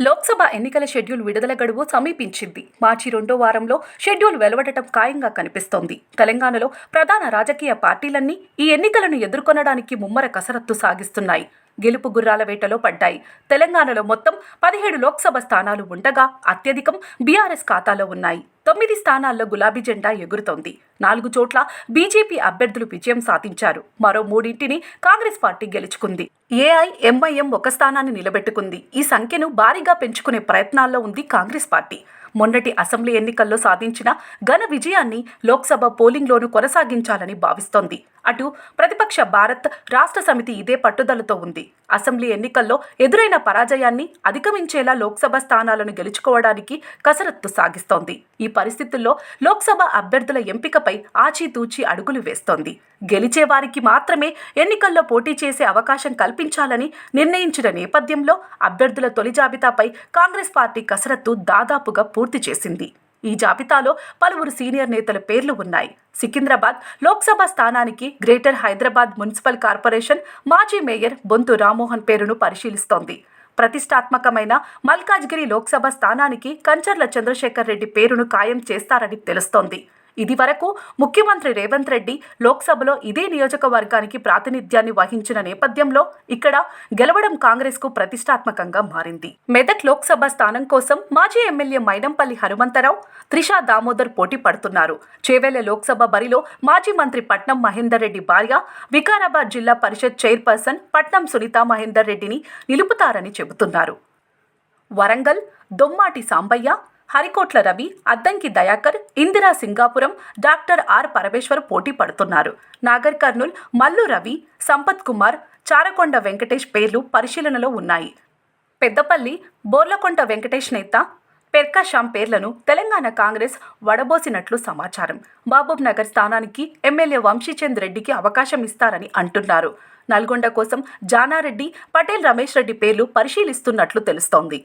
లోక్సభ ఎన్నికల షెడ్యూల్ విడుదల గడువు సమీపించింది. మార్చి రెండో వారంలో షెడ్యూల్ వెలువడటం ఖాయంగా కనిపిస్తోంది. తెలంగాణలో ప్రధాన రాజకీయ పార్టీలన్నీ ఈ ఎన్నికలను ఎదుర్కొనడానికి ముమ్మర కసరత్తు సాగిస్తున్నాయి. గెలుపు గుర్రాల వేటలో పడ్డాయి. తెలంగాణలో మొత్తం పదిహేడు లోక్సభ స్థానాలు ఉండగా అత్యధికం బీఆర్ఎస్ ఖాతాలో ఉన్నాయి. తొమ్మిది స్థానాల్లో గులాబీ జెండా ఎగురుతోంది. నాలుగు చోట్ల బీజేపీ అభ్యర్థులు విజయం సాధించారు. మరో మూడింటిని కాంగ్రెస్ పార్టీ గెలుచుకుంది. ఏఐ ఎంఐఎం ఒక స్థానాన్ని నిలబెట్టుకుంది. ఈ సంఖ్యను భారీగా పెంచుకునే ప్రయత్నాల్లో ఉంది కాంగ్రెస్ పార్టీ. మొన్నటి అసెంబ్లీ ఎన్నికల్లో సాధించిన ఘన విజయాన్ని లోక్సభ పోలింగ్లోనూ కొనసాగించాలని భావిస్తోంది. అటు ప్రతిపక్ష భారత్ రాష్ట్ర సమితి ఇదే పట్టుదలతో ఉంది. అసెంబ్లీ ఎన్నికల్లో ఎదురైన పరాజయాన్ని అధిగమించేలా లోక్సభ స్థానాలను గెలుచుకోవడానికి కసరత్తు సాగిస్తోంది. ఈ పరిస్థితుల్లో లోక్సభ అభ్యర్థుల ఎంపికపై ఆచితూచి అడుగులు వేస్తోంది. గెలిచే వారికి మాత్రమే ఎన్నికల్లో పోటీ చేసే అవకాశం కల్పించాలని నిర్ణయించిన నేపథ్యంలో అభ్యర్థుల తొలి జాబితాపై కాంగ్రెస్ పార్టీ కసరత్తు దాదాపుగా పూర్తి పూర్తి చేసింది. ఈ జాబితాలో పలువురు సీనియర్ నేతల పేర్లు ఉన్నాయి. సికింద్రాబాద్ లోక్సభ స్థానానికి గ్రేటర్ హైదరాబాద్ మున్సిపల్ కార్పొరేషన్ మాజీ మేయర్ బొంతు రామ్మోహన్ పేరును పరిశీలిస్తోంది. ప్రతిష్టాత్మకమైన మల్కాజ్గిరి లోక్సభ స్థానానికి కంచర్ల చంద్రశేఖర్ రెడ్డి పేరును ఖాయం చేస్తారని తెలుస్తోంది. ఇది వరకు ముఖ్యమంత్రి రేవంత్ రెడ్డి లోక్సభలో ఇదే నియోజకవర్గానికి ప్రాతినిధ్యాన్ని వహించిన నేపథ్యంలో ఇక్కడ గెలవడం కాంగ్రెస్కు ప్రతిష్టాత్మకంగా మారింది. మెదక్ లోక్సభ స్థానం కోసం మాజీ ఎమ్మెల్యే మైనంపల్లి హనుమంతరావు త్రిషా దామోదర్ పోటీ పడుతున్నారు. చేవెళ్ళ లోక్సభ బరిలో మాజీ మంత్రి పట్నం మహేందర్ రెడ్డి భార్య వికారాబాద్ జిల్లా పరిషత్ చైర్పర్సన్ పట్నం సునీతా మహేందర్ రెడ్డిని నిలుపుతారని చెబుతున్నారు. వరంగల్ దొమ్మాటి సాంబయ్య హరికోట్ల రవి అద్దంకి దయాకర్ ఇందిరా సింగాపురం డాక్టర్ ఆర్ పరమేశ్వర్ పోటీ పడుతున్నారు. నాగర్ కర్నూల్ మల్లు రవి సంపత్ కుమార్ చారకొండ వెంకటేష్ పేర్లు పరిశీలనలో ఉన్నాయి. పెద్దపల్లి బోర్లకొంట వెంకటేష్ నేత పెర్కాషాం పేర్లను తెలంగాణ కాంగ్రెస్ వడబోసినట్లు సమాచారం. మహబూబ్ నగర్ స్థానానికి ఎమ్మెల్యే వంశీచంద్ రెడ్డికి అవకాశం ఇస్తారని అంటున్నారు. నల్గొండ కోసం జానారెడ్డి పటేల్ రమేష్ రెడ్డి పేర్లు పరిశీలిస్తున్నట్లు తెలుస్తోంది.